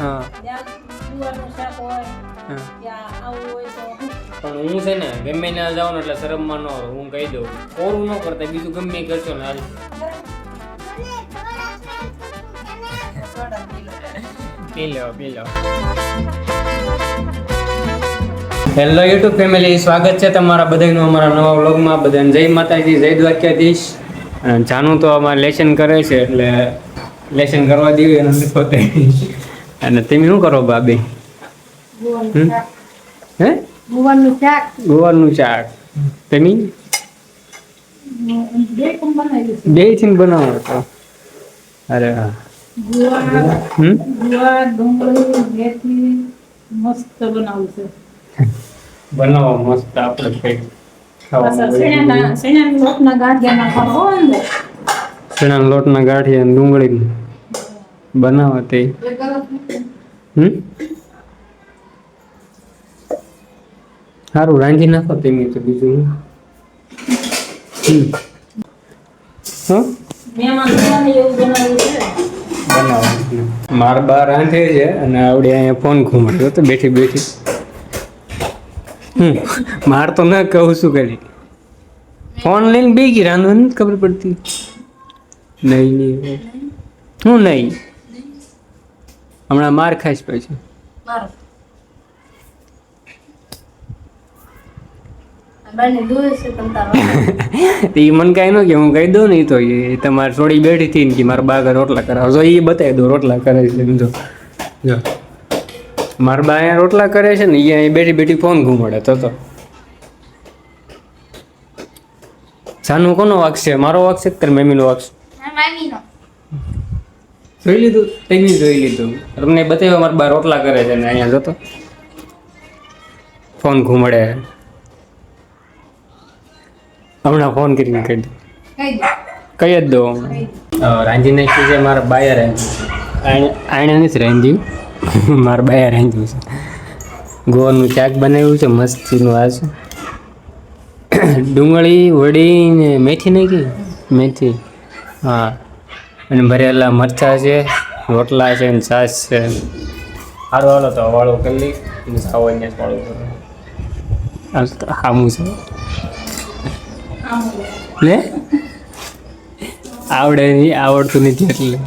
હા. પણ હું છે ને ગમે ના જાઉં ને એટલે શરમમાં ન આવે હું કહી દઉં. કોરું ન કરતા બીજું ગમે કરશો ને હાલ. પી લો પી લો હેલો યુટ્યુબ ફેમિલી સ્વાગત છે તમારા બધાનું અમારા નવા વ્લોગમાં. બધાને જય માતાજી જય દ્વારકાધીશ. જાનું તો અમારે લેસન કરે છે એટલે લેસન કરવા દેવી અને પોતે અને તમે શું કરો બાબે? હે? ગુવારનું શાક. ગુવારનું શાક. તમે? બેથી બનાવો તો અરે હા. મસ્ત બનાવું છે. બનાવો મસ્ત આપણે કંઈક શેણાના લોટના ગાંઠિયા ડુંગળી બનાવો તે. સારું રાંધી નાખો તેની તો બીજું છે? માર બા રાંધે છે અને આવડે અહીંયા ફોન ઘુમાડ્યો તો બેઠી બેઠી. હમ. માર તો ના કહું શું કરી. ફોન લઈને બે ગઈ રાંધવાની ખબર પડતી. નહીં નહીં. હું નહીં. હમણાં માર ખાઈશ પછી. તો એ મને કાંઈ ન કે હું કહી દઉં ને એ તો એ તમારે થોડી બેઠી હતી ને કે મારા બા આગળ રોટલા કરાવો. જો એ બતાવી દો રોટલા કરે છે સમજો જો. મારા બા અહીંયા રોટલા કરે છે ને એ અહીં બેઠી બેઠી ફોન ઘુમાડે તો તો. સાનું કોનો વાક છે? મારો વાક છે કે મમ્મીનો વાક છે? જોઈ લીધું? તેની જોઈ લીધું. તમને બતાવ્યો મારા બા રોટલા કરે છે ને અહીંયા જોતો. ફોન ઘૂમડે. હમણાં ફોન કરીને કહી દઉં. કહી જ દો રાંધી નાખી છે, મારા બાયા રાંધ્યું આણે નથી રાંધ્યું. મારા બાયા રાંધ્યું છે. ગોળનું શાક બનાવ્યું છે, મસ્તીનું આ છે. ડુંગળી, વડી ને મેથી નાખી? મેથી. હા. અને ભરેલા મરચાં છે રોટલા છે ને છાશ છે. સારું હાલો તો વાળો કરી લઈ અને સાવન્ય અહીંયા વાળો સામું છે. ને? આવડે નહીં આવડતું નથી એટલે.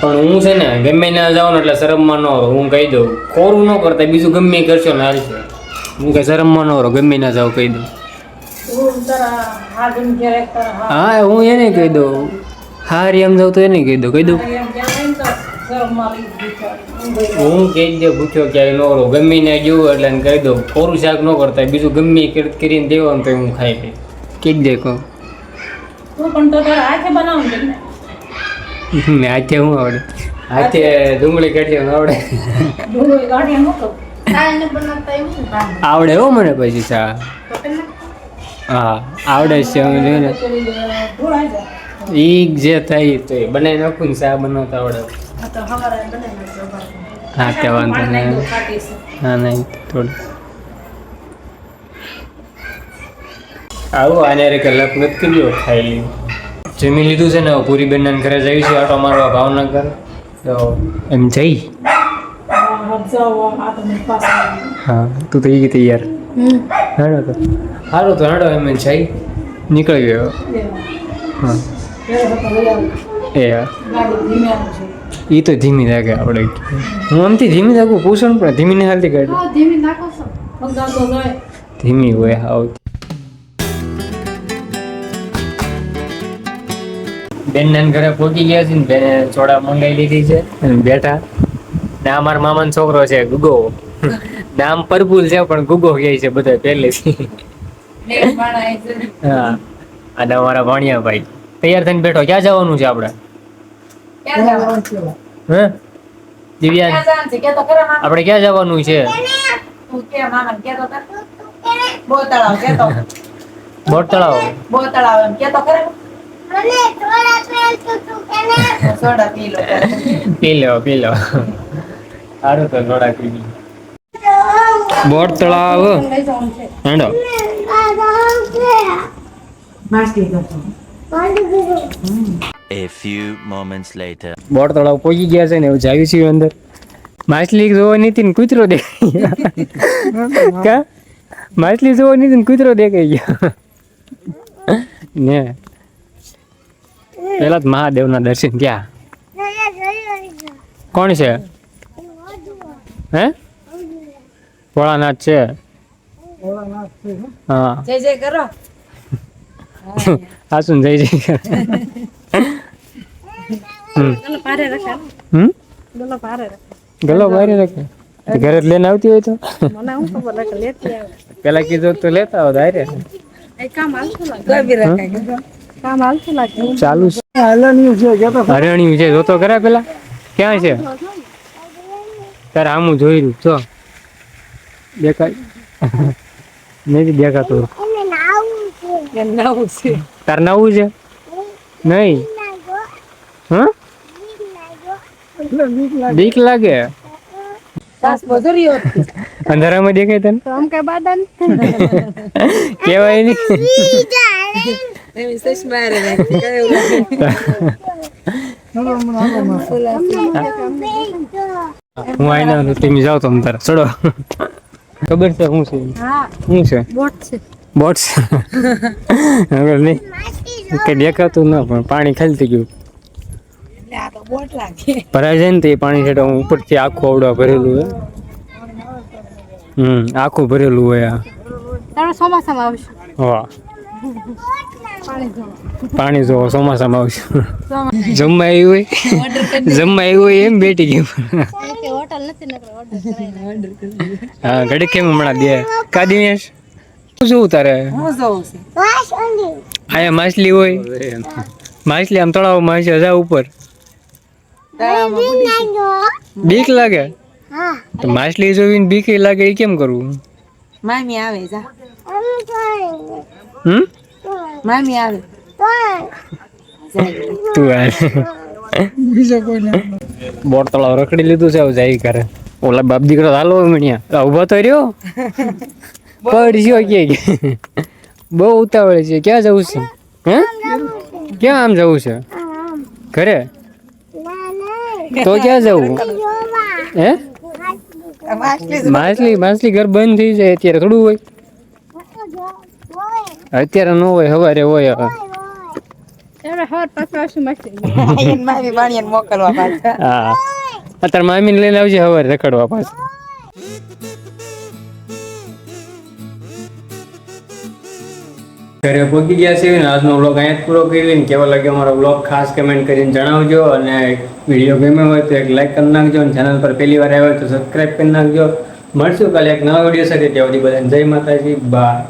પણ હું છે ને ગમે ના જાઉં એટલે શરમમાં ન હું કહી દઉં ખોરું ન કરતા બીજું ગમે કરશો ને હાલશે હું કઈ શરમમાં ન રહું ગમે ના જાઉં કહી દઉં. હા હું. એને કહી દઉં. હારી એમ જાઉં તો એને કહી દઉં. કહી દઉં. હું કહી દે પૂછ્યો ક્યારે ન રહું. ગમે ને જેવું એટલે કહી દઉં કોરું શાક ન કરતા બીજું ગમે એ કરીને દેવાનું તો હું ખાઈ લઈ કહી દે કહું. હાથે હું આવડે? હાથે ડુંગળી કાઢી આવડે. ડુંગળી કાઢી આવડે હો મને પછી સા હા આવડે છે હું જોઈને ઈ જે થાય ઈ તો એ બનાવી નાખું ને સા બનાવતા આવડે. હા તે વાંધો નહીં. હા નહીં થોડું. આવું આને રે કલાક નથી કર્યો ખાઈ લીધું. જમી લીધું છે ને પૂરી બેનના ઘરે જઈશું આટો મારવા ભાવનગર. તો એમ જઈ. હા, તું તો ગઈ તૈયાર. હેડો તો. સારું તો હેડો એમ જઈ નીકળી ગયો. હા. એ. એ તો ધીમી લાગે આપણે હું આમથી ધીમી લાગુ પૂછું પણ ધીમી ને હાલતી ગાડી. ધીમી હોય. હાવ. બેન ઘરે પહોંચી ગયા છે ને બેને ચોડા મંગાવી લીધી છે. અને બેઠા. ને અમાર મારા મામાનો છોકરો છે ગુગો. નામ પરપુલ છે પણ ગુગો કહે છે બધા પહેલેથી. હા. અને અમારા વાણિયા ભાઈ તૈયાર થઈને બેઠો. ક્યાં જવાનું છે આપણે? હે? દિવ્યા ક્યાં જવાનું છે? કે તો ખરા મામા. આપણે ક્યાં જવાનું છે? તળાવ, બોટ તળાવ કે તો પી લો પી લો. સારું તો બોટ તળાવ જવાનું હેડો. નાસ્તી કરતો A few moments later. બોર તળાવ પહોંચી ગયા છે ને એવું જાવી છે અંદર. માછલી જોવો નથી ને કૂતરો દેખાઈ કા? માછલી જોવા નથી ને કૂતરો દેખાઈ ગયો. ને. પેલા તો મહાદેવના દર્શન ક્યાં કોણ છે? હે? ભોળાનાથ છે. હા. જય જય કરો. જય જય હમ. પારે રખા. હમ? પારે ગલો બારી રાખે? ઘરે જ લઈને આવતી હોય તો? મને હું ખબર રખા લેતી આવે. પેલા કીધું તો લેતા આવો ધારે. એ કામ હાલતું લાગે. કોઈ બી રખાય કામ હાલતું લાગે. ચાલુ છે. હરણ્યું છે જોતો ખરા પેલા? ક્યાં છે? તારે આમું જોઈ રહ્યું છો દેખાય. નથી દેખાતું. તાર નવું છે? નહીં. હા? બીક લાગે. અંધારામાં દેખાય તને? તો આમ કે બાદન કેવાય નહીં. હું આઈને તો તમે જાઓ તો તારે ચડો. ખબર છે શું છે? હા. શું છે? બોટ છે. બોટ્સ હવે નહીં. કે દેખાતું ના પણ પાણી ખાલી થઈ ગયું. બોટ ભરાય જાય ને તે પાણી છે હું ઉપરથી આખું આવડવા ભરેલું હોય. હમ આખું ભરેલું હોય આ. ચોમાસામાં આવશે. વાહ. પાણી જોવો જો ચોમાસામાં આવશે જમવા આવ્યું હોય? જમવા આવ્યું હોય એમ બેઠી ગયું હોટલ નથી નકર ઓર્ડર હા ઘડી કેમ હમણાં દે. કા દિનેશ શું જોવું તારે? અહીંયા માછલી હોય. માછલી આમ તળાવમાં છે હજા ઉપર. બીક લાગે? તો માછલી જોઈને બીક લાગે એ કેમ કરવું મામી આવે જા. હમ? મામી આવે. તું આ બીજો કોઈ બોર તળાવ રખડી લીધું છે હવે જાય કરે ઓલા બાપ દીકરો હાલો મણ્યા. ઊભો તો રહ્યો. પડ્યો કે બહુ ઉતાવળ છે. ક્યાં જવું છે? હે? ક્યાં આમ જવું છે? ઘરે? તો ક્યાં જવું? હે? માછલી માછલી ઘર બંધ થઈ જાય અત્યારે થોડું હોય. અત્યારે ન હોય સવારે હોય હવે. અત્યારે મામી લઈને આવજે સવારે રખડવા પાછા. ઘરે પહોંચી ગયા છે અને આજનો વ્લોગ અહીંયા જ પૂરો કરી ને કેવો લાગ્યો અમારો વ્લોગ ખાસ કમેન્ટ કરીને જણાવજો અને વીડિયો ગમ્યો હોય તો એક લાઈક કરી નાખજો અને ચેનલ પર પહેલી વાર આવ્યો હોય તો સબસ્ક્રાઈબ કરી નાખજો. મળશું કાલે એક નવા વીડિયો સાથે ત્યાં સુધી બધાને જય માતાજી બાય